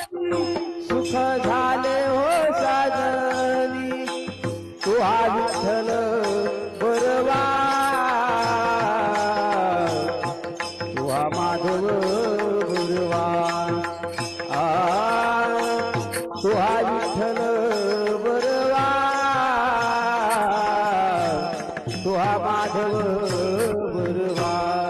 सुख झाले हो साजनी तुहा विठ्ठल बरवा. तुहा माधव गुरवा. आ तुहा विठ्ठल बरवा. तुहा माधव गुरवा.